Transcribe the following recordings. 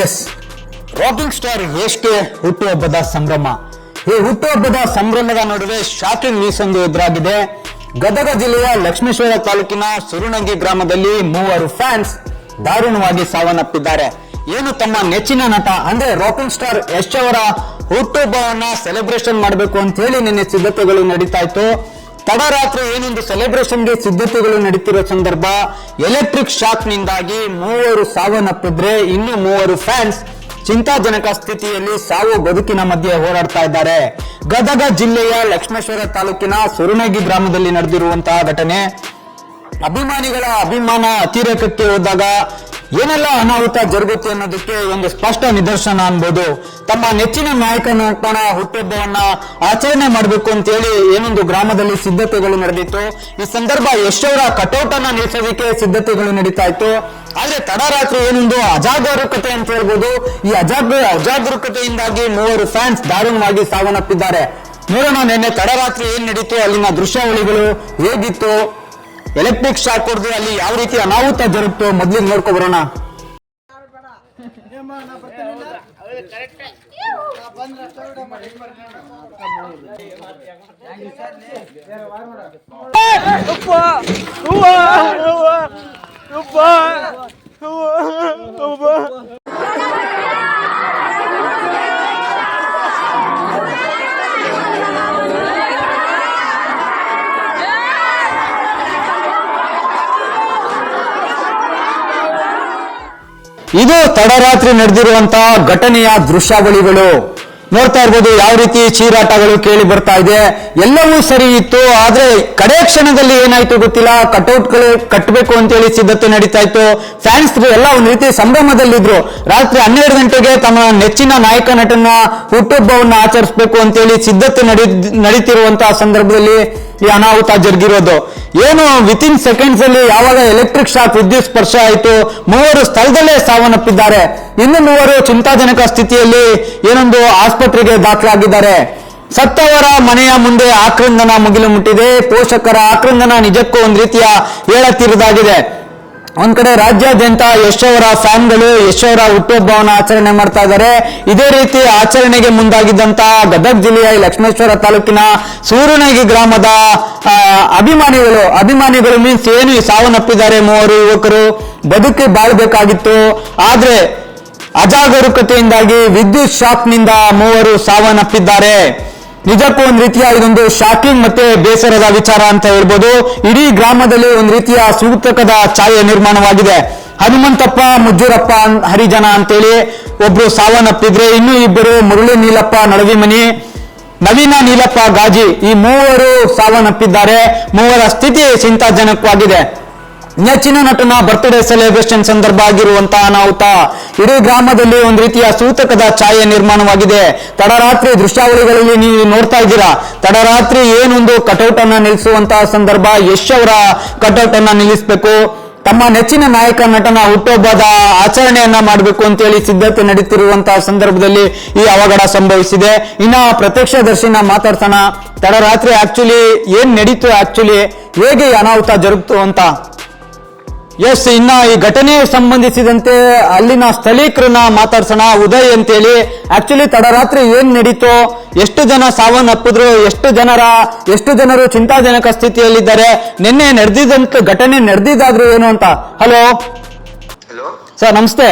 S rocking star ಎಷ್ಟೇ ಹುಟ್ಟುಹಬ್ಬದ ಸಂಭ್ರಮ. ಈ ಹುಟ್ಟುಹಬ್ಬದ ಸಂಭ್ರಮದ ನಡುವೆ ಶಾಕಿಂಗ್ ನ್ಯೂಸ್ ಒಂದು ಎದುರಾಗಿದೆ. ಗದಗ ಜಿಲ್ಲೆಯ ಲಕ್ಷ್ಮೇಶ್ವರ ತಾಲೂಕಿನ ಸುರುಣಗಿ ಗ್ರಾಮದಲ್ಲಿ ಮೂವರು ಫ್ಯಾನ್ಸ್ ದಾರುಣವಾಗಿ ಸಾವನ್ನಪ್ಪಿದ್ದಾರೆ. ಏನು ತಮ್ಮ ನೆಚ್ಚಿನ ನಟ ಅಂದ್ರೆ ರಾಕಿಂಗ್ ಸ್ಟಾರ್ ಯಶ್ ಅವರ ಹುಟ್ಟುಹಬ್ಬವನ್ನ ಸೆಲೆಬ್ರೇಷನ್ ಮಾಡಬೇಕು ಅಂತ ಹೇಳಿ ನಿನ್ನೆ ಸಿದ್ಧತೆಗಳು ನಡೀತಾ ಇತ್ತು. ತಡರಾತ್ರಿ ಏನೊಂದು ಸೆಲೆಬ್ರೇಷನ್ಗೆ ಸಿದ್ಧತೆಗಳು ನಡೀತಿರೋ ಸಂದರ್ಭ ಎಲೆಕ್ಟ್ರಿಕ್ ಶಾಕ್ ನಿಂದಾಗಿ ಮೂವರು ಸಾವನ್ನಪ್ಪಿದ್ರೆ ಇನ್ನು ಮೂವರು ಫ್ಯಾನ್ಸ್ ಚಿಂತಾಜನಕ ಸ್ಥಿತಿಯಲ್ಲಿ ಸಾವು ಬದುಕಿನ ಮಧ್ಯೆ ಹೋರಾಡ್ತಾ ಇದ್ದಾರೆ. ಗದಗ ಜಿಲ್ಲೆಯ ಲಕ್ಷ್ಮೇಶ್ವರ ತಾಲೂಕಿನ ಸುರುಣಗಿ ಗ್ರಾಮದಲ್ಲಿ ನಡೆದಿರುವಂತಹ ಘಟನೆ. ಅಭಿಮಾನಿಗಳ ಅಭಿಮಾನ ಅತಿರೇಕಕ್ಕೆ ಹೋದಾಗ ಏನೆಲ್ಲ ಅನಾಹುತ ಜರುಗುತ್ತೆ ಅನ್ನೋದಕ್ಕೆ ಒಂದು ಸ್ಪಷ್ಟ ನಿದರ್ಶನ ಅನ್ಬೋದು. ತಮ್ಮ ನೆಚ್ಚಿನ ನಾಯಕನ ಕಾಣ ಹುಟ್ಟುಹಬ್ಬವನ್ನ ಆಚರಣೆ ಮಾಡಬೇಕು ಅಂತೇಳಿ ಏನೊಂದು ಗ್ರಾಮದಲ್ಲಿ ಸಿದ್ಧತೆಗಳು ನಡೆದಿತ್ತು. ಈ ಸಂದರ್ಭ ಯಶೋರ ಕಟೌಟ್ ಅನ್ನ ನಿಲ್ಲಿಸೋದಕ್ಕೆ ಸಿದ್ಧತೆಗಳು ನಡೀತಾ ಇತ್ತು. ಆದ್ರೆ ತಡರಾತ್ರಿ ಏನೊಂದು ಅಜಾಗರೂಕತೆ ಅಂತ ಹೇಳ್ಬೋದು. ಈ ಅಜಾಗ, ಅಜಾಗರೂಕತೆಯಿಂದಾಗಿ ಮೂವರು ಫ್ಯಾನ್ಸ್ ದಾರುಣವಾಗಿ ಸಾವನ್ನಪ್ಪಿದ್ದಾರೆ. ನೋಡೋಣ, ನಿನ್ನೆ ತಡರಾತ್ರಿ ಏನ್ ನಡೀತು, ಅಲ್ಲಿನ ದೃಶ್ಯಾವಳಿಗಳು ಹೇಗಿತ್ತು? ಎಲೆಕ್ಟ್ರಿಕ್ ಶಾಕ್ ಹೊಡೆದು ಅಲ್ಲಿ ಯಾವ ರೀತಿ ಅನಾಹುತ ಜರುತ್ತೋ ಮೊದ್ಲಿಗೆ ನೋಡ್ಕೊ ಬರೋಣ. ಇದು ತಡರಾತ್ರಿ ನಡೆದಿರುವಂತಹ ಘಟನೆಯ ದೃಶ್ಯಾವಳಿಗಳು. ನೋಡ್ತಾ ಇರ್ಬೋದು ಯಾವ ರೀತಿ ಚೀರಾಟಗಳು ಕೇಳಿ ಬರ್ತಾ ಇದೆ. ಎಲ್ಲವೂ ಸರಿ ಇತ್ತು, ಆದ್ರೆ ಕಡೆ ಕ್ಷಣದಲ್ಲಿ ಏನಾಯ್ತು ಗೊತ್ತಿಲ್ಲ. ಕಟೌಟ್ಗಳು ಕಟ್ಟಬೇಕು ಅಂತೇಳಿ ಸಿದ್ಧತೆ ನಡೀತಾ ಇತ್ತು. ಫ್ಯಾನ್ಸ್ ಎಲ್ಲ ಒಂದು ರೀತಿ ಸಂಭ್ರಮದಲ್ಲಿದ್ರು. ರಾತ್ರಿ ಹನ್ನೆರಡು ಗಂಟೆಗೆ ತಮ್ಮ ನೆಚ್ಚಿನ ನಾಯಕ ನಟನ ಹುಟ್ಟುಹಬ್ಬವನ್ನ ಆಚರಿಸಬೇಕು ಅಂತೇಳಿ ಸಿದ್ಧತೆ ನಡೀ ನಡೀತಿರುವಂತಹ ಸಂದರ್ಭದಲ್ಲಿ ಈ ಅನಾಹುತ ಜರುಗಿರೋದು. ಏನು ವಿತಿನ್ ಸೆಕೆಂಡ್ಸ್ ಅಲ್ಲಿ ಯಾವಾಗ ಎಲೆಕ್ಟ್ರಿಕ್ ಶಾಕ್ ವಿದ್ಯುತ್ ಸ್ಪರ್ಶ ಆಯಿತು, ಮೂವರು ಸ್ಥಳದಲ್ಲೇ ಸಾವನ್ನಪ್ಪಿದ್ದಾರೆ. ಇನ್ನು ಮೂವರು ಚಿಂತಾಜನಕ ಸ್ಥಿತಿಯಲ್ಲಿ ಏನೊಂದು ಆಸ್ಪತ್ರೆಗೆ ದಾಖಲಾಗಿದ್ದಾರೆ. ಸತ್ತವರ ಮನೆಯ ಮುಂದೆ ಆಕ್ರಂದನ ಮುಗಿಲು ಮುಟ್ಟಿದೆ. ಪೋಷಕರ ಆಕ್ರಂದನ ನಿಜಕ್ಕೂ ಒಂದು ರೀತಿಯ ಹೇಳತ್ತಿರುವುದಾಗಿದೆ ಒಂದ್ ಕಡೆ ರಾಜ್ಯಾದ್ಯಂತ ಯಶ್ ಅವರ ಫ್ಯಾನ್ಗಳು ಯಶ್ ಅವರ ಹುಟ್ಟುಹಬ್ಬವನ್ನ ಆಚರಣೆ ಮಾಡ್ತಾ ಇದ್ದಾರೆ. ಇದೇ ರೀತಿ ಆಚರಣೆಗೆ ಮುಂದಾಗಿದ್ದಂತ ಗದಗ ಜಿಲ್ಲೆಯ ಲಕ್ಷ್ಮೇಶ್ವರ ತಾಲೂಕಿನ ಸೂರನಗಿ ಗ್ರಾಮದ ಅಭಿಮಾನಿಗಳು ಅಭಿಮಾನಿಗಳು ಮೀನ್ಸ್ ಏನು ಸಾವನ್ನಪ್ಪಿದ್ದಾರೆ ಮೂವರು ಯುವಕರು, ಬದುಕಿ ಬಾಳ್ಬೇಕಾಗಿತ್ತು. ಆದ್ರೆ ಅಜಾಗರೂಕತೆಯಿಂದಾಗಿ ವಿದ್ಯುತ್ ಶಾಕ್ನಿಂದ ಮೂವರು ಸಾವನ್ನಪ್ಪಿದ್ದಾರೆ. ನಿಜಕ್ಕೂ ಒಂದು ರೀತಿಯ ಇದೊಂದು ಶಾಕಿಂಗ್ ಮತ್ತೆ ಬೇಸರದ ವಿಚಾರ ಅಂತ ಹೇಳ್ಬೋದು. ಇಡೀ ಗ್ರಾಮದಲ್ಲಿ ಒಂದು ರೀತಿಯ ಸೂತಕದ ಛಾಯೆ ನಿರ್ಮಾಣವಾಗಿದೆ. ಹನುಮಂತಪ್ಪ, ಮುಜ್ಜೂರಪ್ಪ, ಹರಿಜನ ಅಂತೇಳಿ ಒಬ್ರು ಸಾವನ್ನಪ್ಪಿದ್ರೆ ಇನ್ನು ಇಬ್ಬರು ಮುರುಳಿ ನೀಲಪ್ಪ ನಳವಿಮನಿ ನವೀನ ನೀಲಪ್ಪ, ಗಾಜಿ ಈ ಮೂವರು ಸಾವನ್ನಪ್ಪಿದ್ದಾರೆ. ಮೂವರ ಸ್ಥಿತಿ ಚಿಂತಾಜನಕವಾಗಿದೆ. ನೆಚ್ಚಿನ ನಟನ ಬರ್ತ್ಡೇ ಸೆಲೆಬ್ರೇಷನ್ ಸಂದರ್ಭ ಆಗಿರುವಂತಹ ಅನಾಹುತ. ಇಡೀ ಗ್ರಾಮದಲ್ಲಿ ಒಂದು ರೀತಿಯ ಸೂತಕದ ಛಾಯೆ ನಿರ್ಮಾಣವಾಗಿದೆ. ತಡರಾತ್ರಿ ದೃಶ್ಯಾವಳಿಗಳಲ್ಲಿ ನೀವು ನೋಡ್ತಾ ಇದ್ದೀರಾ? ತಡರಾತ್ರಿ ಏನೊಂದು ಕಟೌಟ್ ಅನ್ನ ನಿಲ್ಲಿಸುವಂತಹ ಸಂದರ್ಭ, ಯಶ್ ಅವರ ಕಟೌಟ್ ಅನ್ನ ನಿಲ್ಲಿಸಬೇಕು. ತಮ್ಮ ನೆಚ್ಚಿನ ನಾಯಕ ನಟನ ಹುಟ್ಟುಹಬ್ಬದ ಆಚರಣೆಯನ್ನ ಮಾಡಬೇಕು ಅಂತೇಳಿ ಸಿದ್ಧತೆ ನಡೀತಿರುವಂತಹ ಸಂದರ್ಭದಲ್ಲಿ ಈ ಅವಘಡ ಸಂಭವಿಸಿದೆ. ಇನ್ನ ಪ್ರತ್ಯಕ್ಷದರ್ಶಿನ ಮಾತಾಡ್ತಾನ ತಡರಾತ್ರಿ ಆಕ್ಚುಲಿ ಏನ್ ನಡೀತು ಆಕ್ಚುಲಿ ಹೇಗೆ ಅನಾಹುತ ಜರುಗ್ತು ಅಂತ? ಎಸ್ ಇನ್ನ ಈ ಘಟನೆ ಸಂಬಂಧಿಸಿದಂತೆ ಅಲ್ಲಿನ ಸ್ಥಳೀಕರನ್ನ ಮಾತಾಡ್ಸೋಣ. ಉದಯ್ ಅಂತೇಳಿ. ಆಕ್ಚುಲಿ ತಡರಾತ್ರಿ ಏನ್ ನಡೀತು ಎಷ್ಟು ಜನ ಸಾವನ್ನಪ್ಪಿದ್ರು ಎಷ್ಟು ಜನರ ಎಷ್ಟು ಜನರು ಚಿಂತಾಜನಕ ಸ್ಥಿತಿಯಲ್ಲಿದ್ದಾರೆ ನಿನ್ನೆ ನಡೆದಿದಂತ ಘಟನೆ ನಡೆದಿದ್ದಾದ್ರು ಏನು ಅಂತ? ಹಲೋ ಹಲೋ ಸರ್ ನಮಸ್ತೆ.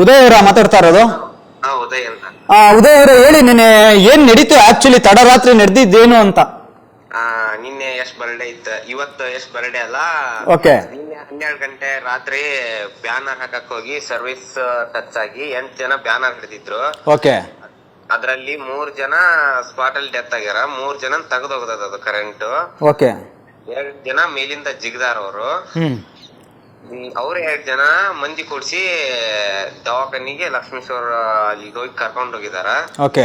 ಉದಯ್ ಅವರ ಮಾತಾಡ್ತಾ ಇರೋದು? ಉದಯ್ ಅವರೇ ಹೇಳಿ ನಿನ್ನೆ ಏನ್ ನಡೀತು ಆಕ್ಚುಲಿ ತಡರಾತ್ರಿ ನಡೆದಿದ್ದೇನು ಅಂತ ಆ ನಿನ್ನೆ ಎಷ್ಟ್ ಬರ್ಡೇ ಇತ್ತು ಇವತ್ತು ಎಷ್ಟ್ ಬರ್ಡೇ ಅಲ್ಲ? ಓಕೆ ನಿನ್ನೆ ಹನ್ನೆರಡು ಗಂಟೆ ರಾತ್ರಿ ಬ್ಯಾನರ್ ಹಾಕಕ್ ಹೋಗಿ ಸರ್ವಿಸ್ ಟಚ್ ಆಗಿ ಎಂಟ್ ಜನ ಬ್ಯಾನರ್ ಹಿಡಿದಿದ್ರು. ಓಕೆ ಅದ್ರಲ್ಲಿ ಮೂರ್ ಜನ ಸ್ಪಾಟ್ ಅಲ್ಲಿ ಡೆತ್ ಆಗ್ಯಾರ. ಮೂರ್ ಜನ ತೆಗೆದೋಗದ ಅದು ಕರೆಂಟ್ ಓಕೆ ಎರಡ್ ಜನ ಮೇಲಿಂದ ಜಿಗ್ದಾರ ಅವರು. ಹ್ಮ್. ಅವ್ರ ಎರಡ್ ಜನ ಮಂದಿ ಕೊಡ್ಸಿ ದವಾಖಾನಿಗೆ ಲಕ್ಷ್ಮೇಶ್ವರ ಅಲ್ಲಿ ಹೋಗಿ ಕರ್ಕೊಂಡ್ ಹೋಗಿದಾರ. ಓಕೆ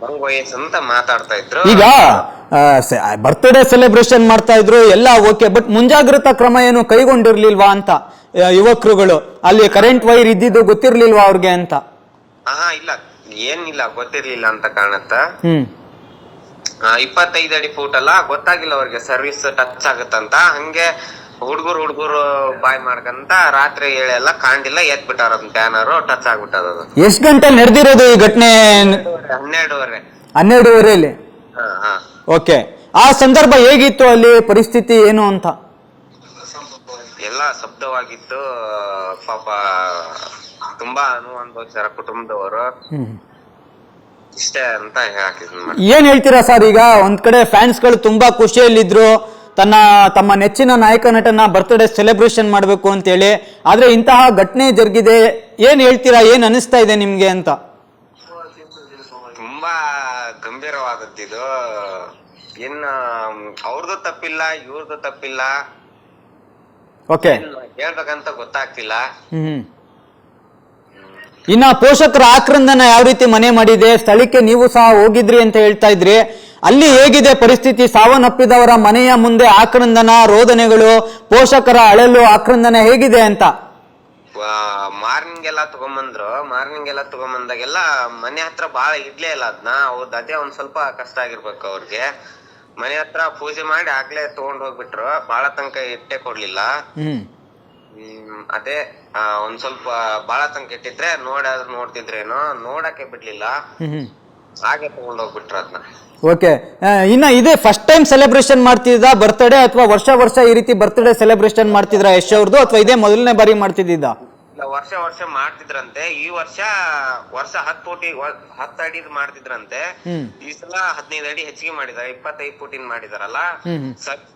ಹಂಗ ವಯಸ್ಸು ಅಂತ ಮಾತಾಡ್ತಾ ಇದ್ರು. ಈಗ ಬರ್ತ್ಡೇ ಸೆಲೆಬ್ರೇಷನ್ ಮಾಡ್ತಾ ಇದ್ರು ಎಲ್ಲ ಓಕೆ ಬಟ್ ಮುಂಜಾಗ್ರತಾ ಕ್ರಮ ಏನು ಕೈಗೊಂಡಿರ್ಲಿಲ್ವಾ ಅಂತ ಯುವಕರುಗಳು? ಅಲ್ಲಿ ಕರೆಂಟ್ ವೈರ್ ಇದ್ದಿದ್ದು ಗೊತ್ತಿರ್ಲಿಲ್ವಾ ಅವ್ರಿಗೆ ಅಂತ? ಹಾ ಇಲ್ಲ. ಏನಿಲ್ಲ ಗೊತ್ತಿರ್ಲಿಲ್ಲ ಅಂತ ಕಾಣತ್ತ? ಹ್ಮ್. ಇಪ್ಪತ್ತೈದು ಅಡಿ ಫೂಟ್ ಅಲ್ಲ ಗೊತ್ತಾಗಿಲ್ಲ ಅವ್ರಿಗೆ ಸರ್ವಿಸ್ ಟಚ್ ಆಗುತ್ತಂತ ಹಂಗೆ ಹುಡುಗರು ಹುಡುಗರು ಬಾಯ್ ಮಾಡ್ಕಂತ ರಾತ್ರಿ ಏಳೆ ಎಲ್ಲ ಕಾಣ್ದಿಲ್ಲ ಎದ್ ಬಿಟ್ಟಾರ ಬ್ಯಾನರ್ ಟಚ್ ಆಗ್ಬಿಟ್ಟದ ಎಷ್ಟು ಗಂಟೆ ನಡೆದಿರೋದು ಈ ಘಟನೆ? ಹನ್ನೆರಡುವರೆ. ಹನ್ನೆರಡೂವರೆಯಲ್ಲಿ? ಹಾ ಹಾ. ಓಕೆ. ಆ ಸಂದರ್ಭ ಹೇಗಿತ್ತು ಅಲ್ಲಿ? ಪರಿಸ್ಥಿತಿ ಏನು ಅಂತ? ಎಲ್ಲ ಶಬ್ದವಾಗಿತ್ತು. ಪಾಪ ತುಂಬಾ ಅನುಭವಿಸ್ತಾರ ಕುಟುಂಬದವರು. ಇಷ್ಟೇ ಅಂತ ಹಾಕಿದ್ ಏನ್ ಹೇಳ್ತೀರಾ ಸರ್ ಈಗ? ಒಂದ್ ಕಡೆ ಫ್ಯಾನ್ಸ್ಗಳು ತುಂಬಾ ಖುಷಿಯಲ್ಲಿದ್ರು. ತನ್ನ ತಮ್ಮ ನೆಚ್ಚಿನ ನಾಯಕ ನಟನ ಬರ್ತ್ಡೇ ಸೆಲೆಬ್ರೇಷನ್ ಮಾಡಬೇಕು ಅಂತೇಳಿ. ಆದ್ರೆ ಇಂತಹ ಘಟನೆ ಜರುಗಿದೆ. ಏನ್ ಹೇಳ್ತೀರಾ? ಏನ್ ಅನಿಸ್ತಾ ಇದೆ ನಿಮ್ಗೆ ಅಂತ? ತುಂಬಾ ಗಂಭೀರವಾದದ್ದಿದು. ಇನ್ನು ಅವ್ರದ್ದು ತಪ್ಪಿಲ್ಲ ಇವ್ರದ್ದು ತಪ್ಪಿಲ್ಲ. ಓಕೆ ಹೇಳ್ಬೇಕಂತ ಗೊತ್ತಾಗ್ತಿಲ್ಲ. ಹ್ಮ್. ಇನ್ನ ಪೋಷಕರ ಆಕ್ರಂದನ ಯಾವ ರೀತಿ ಮನೆ ಮಾಡಿದೆ ಸ್ಥಳಕ್ಕೆ ನೀವು ಸಹ ಹೋಗಿದ್ರಿ ಅಂತ ಹೇಳ್ತಾ ಇದ್ರಿ. ಅಲ್ಲಿ ಹೇಗಿದೆ ಪರಿಸ್ಥಿತಿ? ಸಾವನ್ನಪ್ಪಿದವರ ಮನೆಯ ಮುಂದೆ ಆಕ್ರಂದನ ರೋದನೆಗಳು ಪೋಷಕರ ಅಳಲು ಆಕ್ರಂದನ ಹೇಗಿದೆ ಅಂತ? ಮಾರ್ನಿಂಗ್ ಎಲ್ಲಾ ತಗೊಂಬಂದ್ರು. ಮಾರ್ನಿಂಗ್ ಎಲ್ಲ ತಗೊಂಬಂದಾಗೆಲ್ಲ ಮನೆ ಹತ್ರ ಬಾಳ ಇಡ್ಲೇ ಇಲ್ಲ ಅದ್ನ. ಅವ್ರದ್ದು ಅದೇ ಒಂದ್ ಸ್ವಲ್ಪ ಕಷ್ಟ ಆಗಿರ್ಬೇಕು ಅವ್ರಿಗೆ. ಮನೆ ಹತ್ರ ಪೂಜೆ ಮಾಡಿ ಆಗ್ಲೇ ತಗೊಂಡ್ ಹೋಗ್ಬಿಟ್ರು. ಬಾಳ ತನಕ ಇಟ್ಟೆ ಕೊಡ್ಲಿಲ್ಲ. ಅದೇ ಆ, ಒಂದ್ ಸ್ವಲ್ಪ ಬಾಳ ತನಕ ಇಟ್ಟಿದ್ರೆ ನೋಡಾದ್ರು ನೋಡ್ತಿದ್ರೇನೋ ನೋಡಕ್ಕೆ ಬಿಡ್ಲಿಲ್ಲ. ಹಾಗೆ ತಗೊಂಡೋಗ್ಬಿಟ್ರ ಅದನ್ನ ಓಕೆ. ಇನ್ನ ಇದೇ ಫಸ್ಟ್ ಟೈಮ್ ಸೆಲೆಬ್ರೇಷನ್ ಮಾಡ್ತಿದ್ದ ಬರ್ತ್ಡೇ ಅಥವಾ ವರ್ಷ ವರ್ಷ ಈ ರೀತಿ ಬರ್ತ್ಡೇ ಸೆಲೆಬ್ರೇಷನ್ ಮಾಡ್ತಿದ್ರ ಯಶ್ ಅವ್ರದ್ದು ಅಥವಾ ಇದೇ ಮೊದಲನೇ ಬಾರಿ ಮಾಡ್ತಿದ್ದ ಇಲ್ಲ ವರ್ಷ ವರ್ಷ ಮಾಡ್ತಿದ್ರಂತೆ. ಈ ವರ್ಷ ವರ್ಷ ಹತ್ತು ಕೋಟಿ ಹತ್ತು ಅಡಿದ್ ಮಾಡ್ತಿದ್ರಂತೆ. ಈ ಸಲ ಹದಿನೈದು ಅಡಿ ಹೆಚ್ಚಿಗೆ ಮಾಡಿದಾರೆ ಇಪ್ಪತ್ತೈದು ಕೋಟಿ ಮಾಡಿದಾರಲ್ಲ.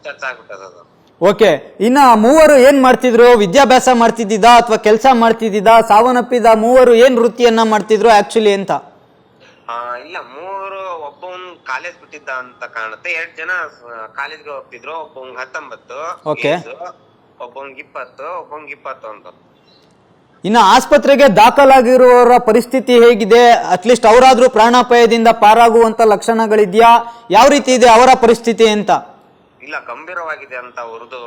ಟಚ್ ಆಗ್ಬಿಟ್ಟದ ಅದು. ಓಕೆ. ಇನ್ನ ಮೂವರು ಏನ್ ಮಾಡ್ತಿದ್ರು? ವಿದ್ಯಾಭ್ಯಾಸ ಮಾಡ್ತಿದ್ದ ಅಥವಾ ಕೆಲಸ ಮಾಡ್ತಿದ್ದ ಸಾವನ್ನಪ್ಪಿದ ಮೂವರು ಏನ್ ವೃತ್ತಿಯನ್ನ ಮಾಡ್ತಿದ್ರು ಆಕ್ಚುಲಿ ಅಂತ? ಆ, ಇಲ್ಲ ಮೂರು ಒಬ್ಬವನ್ ಕಾಲೇಜ್ ಬಿಟ್ಟಿದ್ದ ಅಂತ ಕಾಣುತ್ತೆ. ಎರಡ್ ಜನ ಕಾಲೇಜ್ಗೆ ಹೋಗ್ತಿದ್ರು. ಒಬ್ಬ ಹತ್ತೊಂಬತ್ತು Okay. ಇಪ್ಪತ್ತು ಒಬ್ಬವಂಗ್ ಇಪ್ಪತ್ತು ಒಬ್ಬಂಗ್ ಇಪ್ಪತ್ತೊಂದು. ಇನ್ನ ಆಸ್ಪತ್ರೆಗೆ ದಾಖಲಾಗಿರುವವರ ಪರಿಸ್ಥಿತಿ ಹೇಗಿದೆ? ಅಟ್ಲೀಸ್ಟ್ ಅವರಾದ್ರೂ ಪ್ರಾಣಾಪಾಯದಿಂದ ಪಾರಾಗುವಂತ ಲಕ್ಷಣಗಳಿದ್ಯಾ? ಯಾವ ರೀತಿ ಇದೆ ಅವರ ಪರಿಸ್ಥಿತಿ ಅಂತ? ಇಲ್ಲ ಗಂಭೀರವಾಗಿದೆ ಅಂತ ಅವ್ರದ್ದು.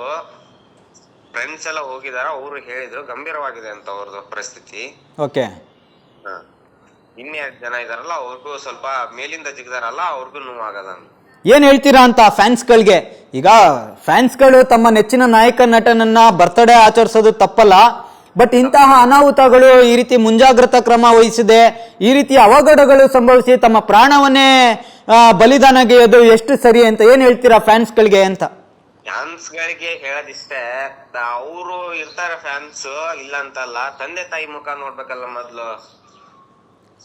ಫ್ರೆಂಡ್ಸ್ ಎಲ್ಲ ಹೋಗಿದಾರ ಅವರು ಹೇಳಿದ್ರು. ಗಂಭೀರವಾಗಿದೆ ಅಂತ ಅವ್ರದ್ದು ಪರಿಸ್ಥಿತಿ. ಓಕೆ ಹ. ಇನ್ನೆರಡು ಜನ ಇದಾರಲ್ಲ ಅವ್ರಿಗೂ ಸ್ವಲ್ಪ ಮೇಲಿಂದ ಜಿಗ್ದಾರಲ್ಲ ಅವ್ರಿಗೂ ಆಗದ ಏನ್ ಹೇಳ್ತೀರಾ ಅಂತ ಫ್ಯಾನ್ಸ್ಗಳಿಗೆ? ಈಗ ಫ್ಯಾನ್ಸ್ಗಳು ತಮ್ಮ ನೆಚ್ಚಿನ ನಾಯಕ ನಟನನ್ನ ಬರ್ತ್ಡೇ ಆಚರಿಸೋದು ತಪ್ಪಲ್ಲ ಬಟ್ ಇಂತಹ ಅನಾಹುತಗಳು ಈ ರೀತಿ ಮುಂಜಾಗ್ರತಾ ಕ್ರಮ ವಹಿಸಿದೆ ಈ ರೀತಿ ಅವಘಡಗಳು ಸಂಭವಿಸಿ ತಮ್ಮ ಪ್ರಾಣವನ್ನೇ ಆ, ಬಲಿದಾನಗೆಯೋದು ಎಷ್ಟು ಸರಿ ಅಂತ ಏನ್ ಹೇಳ್ತೀರಾ ಫ್ಯಾನ್ಸ್ಗಳಿಗೆ ಅಂತ? ಫ್ಯಾನ್ಸ್ ಗಳಿಗೆ ಹೇಳೋದಿಷ್ಟೇ ಅವರು ಇರ್ತಾರೆ ಫ್ಯಾನ್ಸ್ ಇಲ್ಲ ಅಂತಲ್ಲ ತಂದೆ ತಾಯಿ ಮುಖ ನೋಡ್ಬೇಕಲ್ಲ ಮೊದ್ಲು.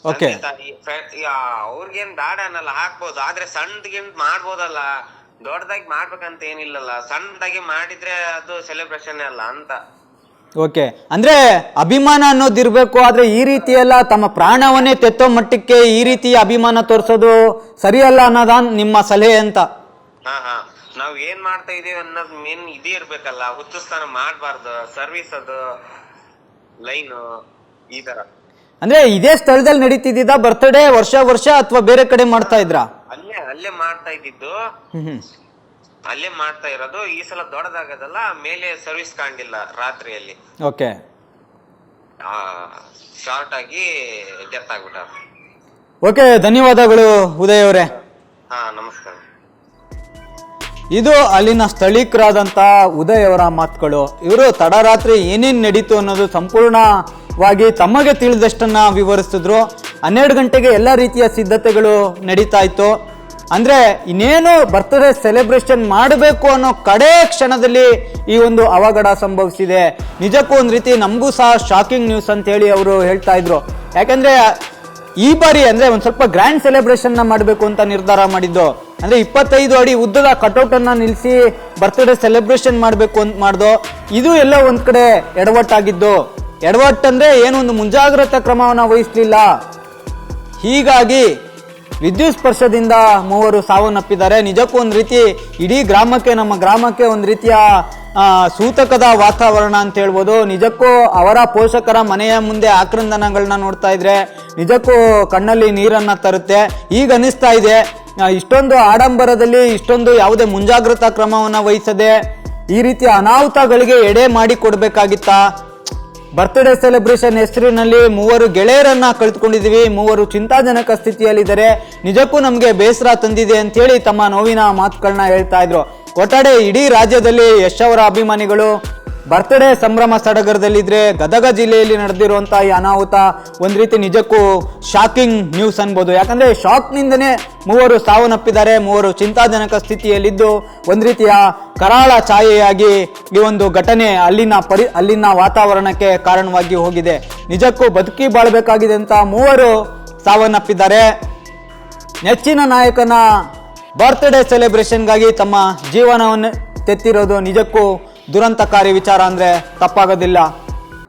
ಓಕೆ. ಅವ್ರಿಗೇನ್ ಬ್ಯಾಡ ಅನ್ನಲ್ಲ ಹಾಕ್ಬೋದು. ಆದ್ರೆ ಸಣ್ಣದ್ಗಿಂತ ಮಾಡ್ಬೋದಲ್ಲ. ದೊಡ್ಡದಾಗಿ ಮಾಡ್ಬೇಕಂತ ಏನಿಲ್ಲಲ್ಲ. ಸಣ್ಣದಾಗಿ ಮಾಡಿದ್ರೆ ಅದು ಸೆಲೆಬ್ರೇಷನ್ ಅಲ್ಲ ಅಂತ. ಓಕೆ. ಅಂದ್ರೆ ಅಭಿಮಾನ ಅನ್ನೋದಿರ್ಬೇಕು ಆದ್ರೆ ಈ ರೀತಿ ಎಲ್ಲ ತಮ್ಮ ಪ್ರಾಣವನ್ನೇ ತೆತ್ತೋ ಮಟ್ಟಕ್ಕೆ ಈ ರೀತಿ ಅಭಿಮಾನ ತೋರಿಸೋದು ಸರಿಯಲ್ಲ ಅನ್ನೋದ ನಿಮ್ಮ ಸಲಹೆ ಅಂತ. ಹಾ ಹಾ. ನಾವ್ ಏನ್ ಮಾಡ್ತಾ ಇದೀವಿ ಅನ್ನೋದ್ ಮೇನ್ ಇದೇ ಇರ್ಬೇಕಲ್ಲ. ಹುಚ್ಚುಸ್ತಾನ ಮಾಡಬಾರ್ದು. ಸರ್ವಿಸ್ ಅದು ಲೈನ್ ಈ ತರ. ಅಂದ್ರೆ ಇದೇ ಸ್ಥಳದಲ್ಲಿ ನಡೀತಿದ್ದ ಬರ್ತ್ಡೇ ವರ್ಷ ವರ್ಷ ಅಥವಾ ಬೇರೆ ಕಡೆ ಮಾಡ್ತಾ ಇದ್ರಾ? ಅಲ್ಲೇ ಅಲ್ಲೇ ಮಾಡ್ತಾ ಇದ್ದಿದ್ದು. ಹ್ಮ್ ಅಲ್ಲೇ ಮಾಡ್ತಾ ಇರೋದು. ಈ ಸಲ ದೊಡ್ಡದಾಗದಲ್ಲ ಮೇಲೆ ಸರ್ವಿಸ್ ಕಾಣಿಲ್ಲ ರಾತ್ರಿಯಲ್ಲಿ. ಓಕೆ ಶಾರ್ಟ್ ಆಗಿ ಡೆತ್ ಆಗ್ಬಿಟ್ಟ ಓಕೆ ಧನ್ಯವಾದಗಳು ಉದಯ್ ಅವರೇ. ಹಾ ನಮಸ್ಕಾರ. ಇದು ಅಲ್ಲಿನ ಸ್ಥಳೀಕರಾದಂಥ ಉದಯ್ ಅವರ ಮಾತುಗಳು. ಇವರು ತಡರಾತ್ರಿ ಏನೇನು ನಡೀತು ಅನ್ನೋದು ಸಂಪೂರ್ಣವಾಗಿ ತಮಗೆ ತಿಳಿದಷ್ಟನ್ನ ವಿವರಿಸಿದ್ರು. ಹನ್ನೆರಡು ಗಂಟೆಗೆ ಎಲ್ಲ ರೀತಿಯ ಸಿದ್ಧತೆಗಳು ನಡೀತಾ ಇತ್ತು. ಅಂದ್ರೆ ಇನ್ನೇನು ಬರ್ತಡೇ ಸೆಲೆಬ್ರೇಷನ್ ಮಾಡಬೇಕು ಅನ್ನೋ ಕಡೇ ಕ್ಷಣದಲ್ಲಿ ಈ ಒಂದು ಅವಘಡ ಸಂಭವಿಸಿದೆ. ನಿಜಕ್ಕೂ ಒಂದು ರೀತಿ ನಮಗೂ ಸಹ ಶಾಕಿಂಗ್ ನ್ಯೂಸ್ ಅಂತ ಹೇಳಿ ಅವರು ಹೇಳ್ತಾ ಇದ್ರು. ಯಾಕಂದ್ರೆ ಈ ಬಾರಿ ಅಂದ್ರೆ ಒಂದ್ ಸ್ವಲ್ಪ ಗ್ರ್ಯಾಂಡ್ ಸೆಲೆಬ್ರೇಷನ್ ಮಾಡಬೇಕು ಅಂತ ನಿರ್ಧಾರ ಮಾಡಿದ್ದು. ಅಂದ್ರೆ ಇಪ್ಪತ್ತೈದು ಅಡಿ ಉದ್ದದ ಕಟೌಟ್ ಅನ್ನ ನಿಲ್ಲಿಸಿ ಬರ್ತ್ಡೇ ಸೆಲೆಬ್ರೇಷನ್ ಮಾಡಬೇಕು ಅಂತ ಮಾಡ್ದು. ಇದು ಎಲ್ಲ ಒಂದ್ ಕಡೆ ಎಡವಟ್ಟಾಗಿದ್ದು. ಎಡವಟ್ಟಂದ್ರೆ ಏನು ಒಂದು ಮುಂಜಾಗ್ರತಾ ಕ್ರಮವನ್ನ ವಹಿಸಲಿಲ್ಲ. ಹೀಗಾಗಿ ವಿದ್ಯುತ್ ಸ್ಪರ್ಶದಿಂದ ಮೂವರು ಸಾವನ್ನಪ್ಪಿದ್ದಾರೆ. ನಿಜಕ್ಕೂ ಒಂದು ರೀತಿ ಇಡೀ ಗ್ರಾಮಕ್ಕೆ, ನಮ್ಮ ಗ್ರಾಮಕ್ಕೆ ಒಂದು ರೀತಿಯ ಸೂತಕದ ವಾತಾವರಣ ಅಂತ ಹೇಳ್ಬೋದು. ನಿಜಕ್ಕೂ ಅವರ ಪೋಷಕರ ಮನೆಯ ಮುಂದೆ ಆಕ್ರಂದನಗಳನ್ನ ನೋಡ್ತಾ ಇದ್ರೆ, ನಿಜಕ್ಕೂ ಕಣ್ಣಲ್ಲಿ ನೀರನ್ನ ತರುತ್ತೆ. ಈಗ ಅನಿಸ್ತಾ ಇದೆ ಇಷ್ಟೊಂದು ಆಡಂಬರದಲ್ಲಿ ಇಷ್ಟೊಂದು ಯಾವುದೇ ಮುಂಜಾಗ್ರತಾ ಕ್ರಮವನ್ನು ವಹಿಸದೆ ಈ ರೀತಿಯ ಅನಾಹುತಗಳಿಗೆ ಎಡೆ ಮಾಡಿ ಕೊಡಬೇಕಾಗಿತ್ತಾ? ಬರ್ತ್ಡೇ ಸೆಲೆಬ್ರೇಷನ್ ಹೆಸರಿನಲ್ಲಿ ಮೂವರು ಗೆಳೆಯರನ್ನ ಕಳೆದುಕೊಂಡಿದ್ದೀವಿ. ಮೂವರು ಚಿಂತಾಜನಕ ಸ್ಥಿತಿಯಲ್ಲಿದ್ದಾರೆ. ನಿಜಕ್ಕೂ ನಮಗೆ ಬೇಸರ ತಂದಿದೆ ಅಂತೇಳಿ ತಮ್ಮ ನೋವಿನ ಮಾತುಗಳನ್ನ ಹೇಳ್ತಾ ಇದ್ರು. ಒಟ್ಟಾರೆ ಇಡೀ ರಾಜ್ಯದಲ್ಲಿ ಯಶವರ ಅಭಿಮಾನಿಗಳು ಬರ್ತ್ಡೇ ಸಂಭ್ರಮ ಸಡಗರದಲ್ಲಿದ್ರೆ ಗದಗ ಜಿಲ್ಲೆಯಲ್ಲಿ ನಡೆದಿರುವಂಥ ಈ ಅನಾಹುತ ಒಂದು ರೀತಿ ನಿಜಕ್ಕೂ ಶಾಕಿಂಗ್ ನ್ಯೂಸ್ ಅನ್ಬೋದು. ಯಾಕಂದ್ರೆ ಶಾಕ್ನಿಂದನೇ ಮೂವರು ಸಾವನ್ನಪ್ಪಿದ್ದಾರೆ, ಮೂವರು ಚಿಂತಾಜನಕ ಸ್ಥಿತಿಯಲ್ಲಿದ್ದು ಒಂದು ರೀತಿಯ ಕರಾಳ ಛಾಯೆಯಾಗಿ ಈ ಒಂದು ಘಟನೆ ಅಲ್ಲಿನ ಪರಿ, ಅಲ್ಲಿನ ವಾತಾವರಣಕ್ಕೆ ಕಾರಣವಾಗಿ ಹೋಗಿದೆ. ನಿಜಕ್ಕೂ ಬದುಕಿ ಬಾಳಬೇಕಾಗಿದೆ ಅಂತ ಮೂವರು ಸಾವನ್ನಪ್ಪಿದ್ದಾರೆ. ನೆಚ್ಚಿನ ನಾಯಕನ ಬರ್ತ್ಡೇ ಸೆಲೆಬ್ರೇಷನ್ಗಾಗಿ ತಮ್ಮ ಜೀವನವನ್ನು ತೆತ್ತಿರೋದು ನಿಜಕ್ಕೂ ದುರಂತಕಾರಿ ವಿಚಾರ ಅಂದರೆ ತಪ್ಪಾಗೋದಿಲ್ಲ.